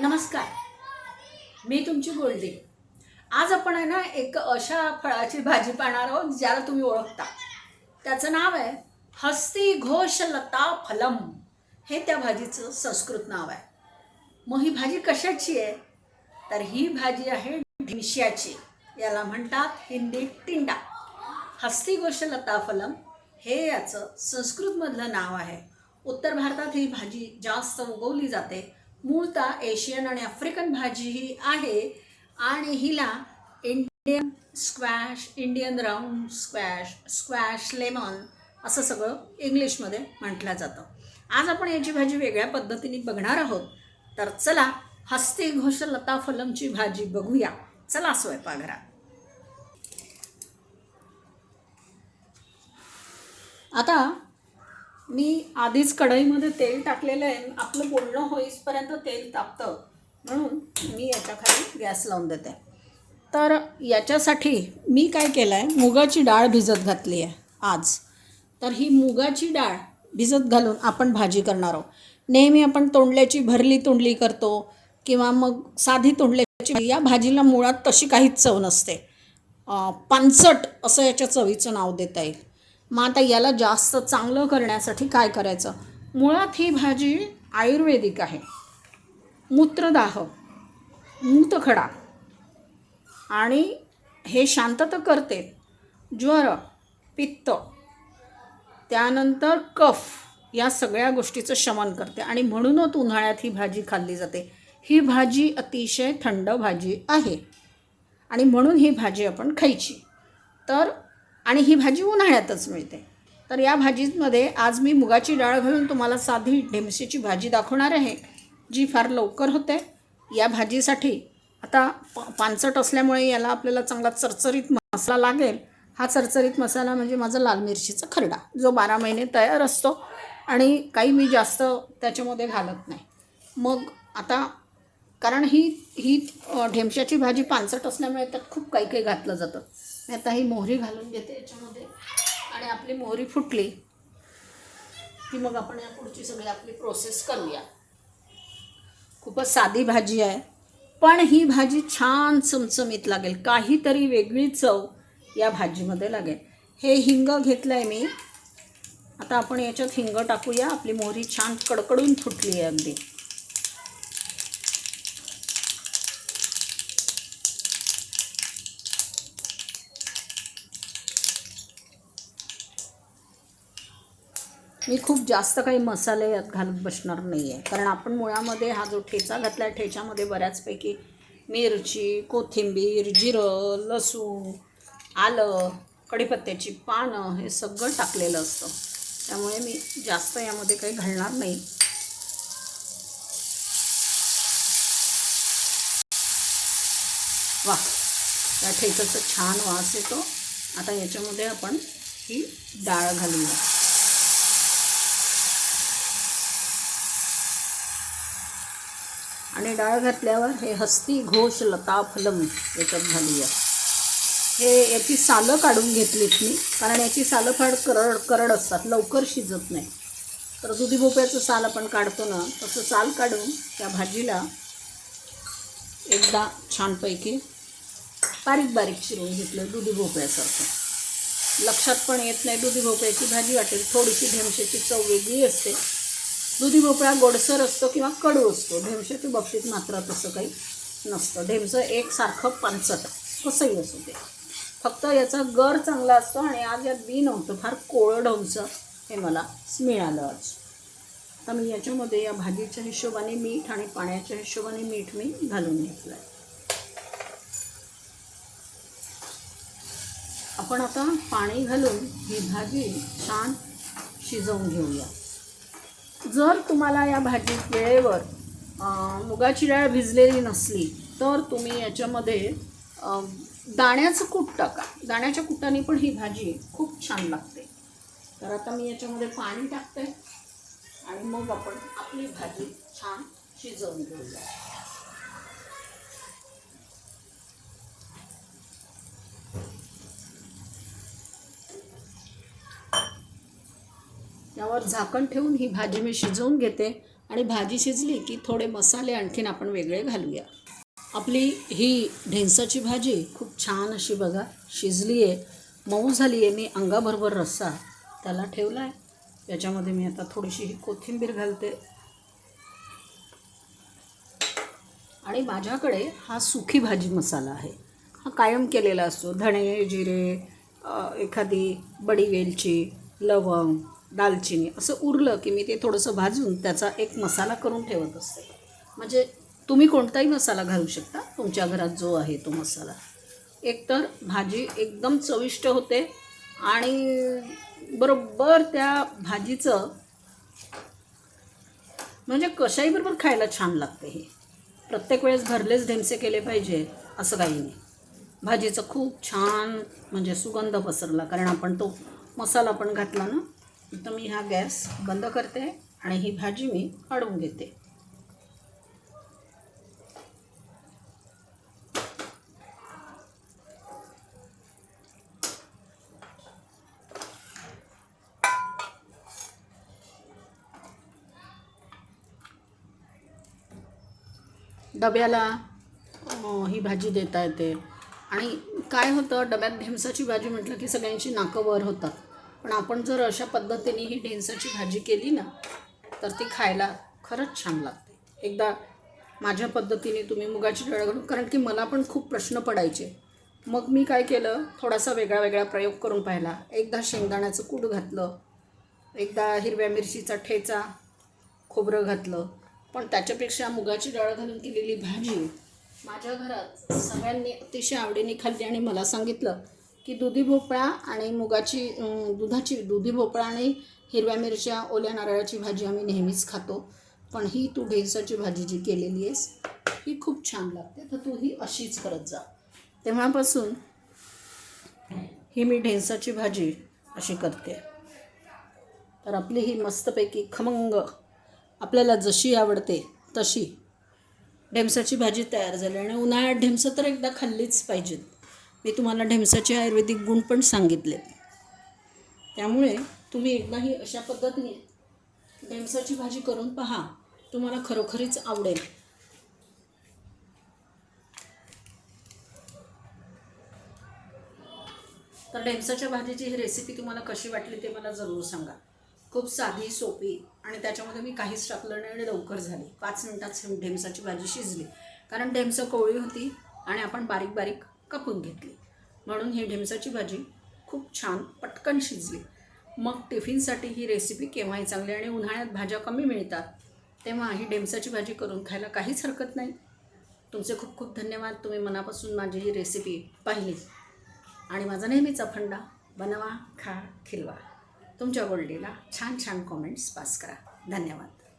नमस्कार. मी तुमची गोल्डी. आज आपण आहे ना एक अशा फळाची भाजी पाहणार आहोत ज्याला तुम्ही ओळखता. त्याचं नाव आहे हस्ती घोष लता फलम. हे त्या भाजीचं संस्कृत नाव आहे. मग ही भाजी कशाची आहे? तर ही भाजी आहे ढिंश्याची याला म्हणतात हिंदीत टिंडा. हस्ती घोष लता फलम हे याचं संस्कृतमधलं नाव आहे. उत्तर भारतात ही भाजी जास्त उगवली जाते. मूळतः एशियन आणि आफ्रिकन भाजी ही आहे आणि हिला Indian squash Indian round squash squash lemon असं सगळं इंग्लिशमध्ये म्हटलं जातं. आज आपण याची भाजी वेगळ्या पद्धतीने बघणार आहोत. तर चला हस्ती घोष लता फलमची भाजी बघूया. चला स्वयंपाकघरात. आता मी आधीच कढईमध्ये तेल टाकलेलं आहे. आपलं बोलणं होईसपर्यंत तेल तापतं. म्हणून मी याच्याखाली गॅस लावून देते. तर याच्यासाठी मी काय केलं आहे मुगाची डाळ भिजत घातली आहे आज. तर ही मुगाची डाळ भिजत घालून आपण भाजी करणार आहोत. नेहमी आपण तोंडल्याची भरली तोंडली करतो किंवा मग साधी तोंडल्याची या भाजीला मुळात तशी काहीच चव नसते. अं, पानसट असं याच्या चवीचं नाव देता येईल. मग आता याला जास्त चांगलं करण्यासाठी काय करायचं? मुळात ही भाजी आयुर्वेदिक आहे. मूत्रदाह मूतखडा आणि हे शांतता करते. ज्वर पित्त त्यानंतर कफ या सगळ्या गोष्टीचं शमन करते आणि म्हणूनच उन्हाळ्यात ही भाजी खाल्ली जाते. ही भाजी अतिशय थंड भाजी आहे आणि म्हणून ही भाजी आपण खायची. तर आणि ही भाजी उन्हाळ्यातच मिळते. तर या भाजीमध्ये आज मी मुगाची डाळ घालून तुम्हाला साधी ढेमशीची भाजी दाखवणार आहे जी फार लवकर होते. या भाजीसाठी आता प पानसट असल्यामुळे याला आपल्याला चांगला चरचरीत मसाला लागेल. हा चरचरीत मसाला म्हणजे माझा लाल मिरचीचा खरडा जो बारा महिने तयार असतो आणि काही मी जास्त त्याच्यामध्ये घालत नाही. मग आता कारण ही ही ढेमशाची भाजी पानसट असल्यामुळे त्यात खूप काही काही घातलं जातं. मी आता ही मोहरी घालून घेते याच्यामध्ये. आणि आपली मोहरी फुटली की मग आपण या पुढची सगळी आपली प्रोसेस करूया. खूपच साधी भाजी आहे पण ही भाजी छान चमचमीत लागेल. काहीतरी वेगळी चव या भाजीमध्ये लागेल. हे हिंग घेतलं आहे मी. आता आपण याच्यात हिंग टाकूया. आपली मोहरी छान कडकडून फुटली आहे अगदी. मी खूप जास्त काही मसाले यात घालत बसणार नाही आहे कारण आपण मुळामध्ये हा जो ठेचा घातला आहे ठेच्यामध्ये बऱ्याचपैकी मिरची कोथिंबीर जिरं लसूण आलं कढीपत्त्याची पानं हे सगळं टाकलेलं असतं. त्यामुळे मी जास्त यामध्ये काही घालणार नाही. वा या ठेचाचा छान वास येतो. आता याच्यामध्ये आपण ही डाळ घालूया. आणि डाळ घातल्यावर हे हस्ती घोष लता फलम याच्यात घालूया. हे याची सालं काढून घेतलीत मी कारण याची सालं फार करड करड असतात लवकर शिजत नाही. तर दुधी भोपळ्याचं साल आपण काढतो ना तसं साल काढून त्या भाजीला एकदा छानपैकी बारीक बारीक चिरून घेतलं दुधी भोपळ्यासारखं. लक्षात पण येत नाही दुधी भोपळ्याची भाजी वाटेल थोडीशी ढेमशेची चव वेगळी असते. दुधी भोपळा गोडसर असतो किंवा कडू असतो. ढेमशाच्या बाबतीत मात्र तसं काही नसतं. ढेमसं एकसारखं पानसट. कसंही असू ते फक्त याचा गर चांगला असतो आणि आज यात बी नव्हतं. फार कोळं ढवसं हे मला मिळालं आज. तर मी याच्यामध्ये या भाजीच्या हिशोबाने मीठ आणि पाण्याच्या हिशोबाने मीठ मी घालून घेतलं आहे आपण आता पाणी घालून ही भाजी छान शिजवून घेऊया. जर तुम्हाला या भाजीत वेळेवर मुगाची डाळ भिजलेली नसली तर तुम्ही याच्यामध्ये दाण्याचं कूट टाका. दाण्याच्या कुटाने पण ही भाजी खूप छान लागते. तर आता मी याच्यामध्ये पाणी टाकते आणि मग आपण आपली भाजी छान शिजवून घेऊया. यावर झाकण ठेवून ही भाजी मी शिजवून घेते आणि भाजी शिजली की थोडे मसाले आणखीन आपण वेगळे घालूया. आपली ही ढेंसाची भाजी खूप छान अशी बघा शिजली आहे मऊ झाली आहे मी अंगाबरोबर रस्सा त्याला ठेवला आहे याच्यामध्ये मी आता थोडीशी ही कोथिंबीर घालते. आणि माझ्याकडे हा सुखी भाजी मसाला आहे. हा कायम केलेला असतो. धणे जिरे एखादी बडी वेलची लवंग दालचिनी. असं उरलं की मी ते थोडंसं भाजून त्याचा एक मसाला करून ठेवत असते. म्हणजे तुम्ही कोणताही मसाला घालू शकता. तुमच्या घरात जो आहे तो मसाला. एकतर भाजी एकदम चविष्ट होते आणि बरोबर त्या भाजीचं म्हणजे कशाही बरोबर खायला छान लागते हे. प्रत्येक वेळेस भरलेच ढेमसे केले पाहिजे असं काही नाही. भाजीचं खूप छान म्हणजे सुगंध पसरला. कारण आपण तो मसाला पण घातला ना तर मी हा गॅस बंद करते आणि ही भाजी मी काढून घेते. डब्याला ही भाजी देता येते. आणि काय होतं डब्यात ढेमसाची भाजी म्हटलं की सगळ्यांची नाकं वर होतात. पण आपण जर अशा पद्धतीने ही ढेमसाची भाजी केली ना तर ती खायला खरंच छान लागते. एकदा माझ्या पद्धतीने तुम्ही मुगाची डाळ घालून कारण की मला पण खूप प्रश्न पडायचे. मग मी काय केलं थोडासा वेगळा वेगळा प्रयोग करून पाहिला. एकदा शेंगदाण्याचं कूट घातलं एकदा हिरव्या मिरचीचा ठेचा खोबरं घातलं. पण त्याच्यापेक्षा मुगाची डाळ घालून केलेली भाजी माझ्या घरात सगळ्यांनी अतिशय आवडीने खाल्ली आणि मला सांगितलं की दुधी भोपळा आणि मुगाची दुधाची दुधी भोपळा आणि हिरव्या मिरच्या ओल्या नारळाची भाजी आम्ही नेहमीच खातो. पण ही तू ढेंसाची भाजी जी केलेली आहेस ही खूप छान लागते. तर तू ही अशीच करत जा. तेव्हापासून ही मी ढेसाची भाजी अशी करते. तर आपली ही मस्तपैकी खमंग आपल्याला जशी आवडते तशी ढेमसाची भाजी तयार झाली. आणि उन्हाळ्यात ढेमसं तर एकदा खाल्लीच पाहिजेत. मी तुम्हाला ढेमसाचे आयुर्वेदिक गुण पण सांगितले. त्यामुळे तुम्ही एकदा ही अशा पद्धतीने ढेमसाची भाजी करून पहा. तुम्हाला खरोखरीच आवडेल. तर ढेमसाच्या भाजीची ही रेसिपी तुम्हाला कशी वाटली ते मला जरूर सांगा. खूप साधी सोपी आणि त्याच्यामध्ये मी काहीच टाकलं नाही आणि लवकर झाली. पाच मिनटात ढेमसाची भाजी शिजली. कारण ढेमसं कोवळी होती आणि आपण बारीक बारीक कापून घेतली. म्हणून ही ढेमसाची भाजी खूप छान पटकन शिजली. मग टिफिनसाठी ही रेसिपी केव्हाही चांगली आणि उन्हाळ्यात भाज्या कमी मिळतात तेव्हा ही ढेमसाची भाजी करून खायला काहीच हरकत नाही. तुमचे खूप खूप धन्यवाद. तुम्ही मनापासून माझी ही रेसिपी पाहिली. आणि माझा नेहमीचा फंडा बनवा खा खिलवा. तुमच्या गोल्डीला छान छान कॉमेंट्स पास करा. धन्यवाद.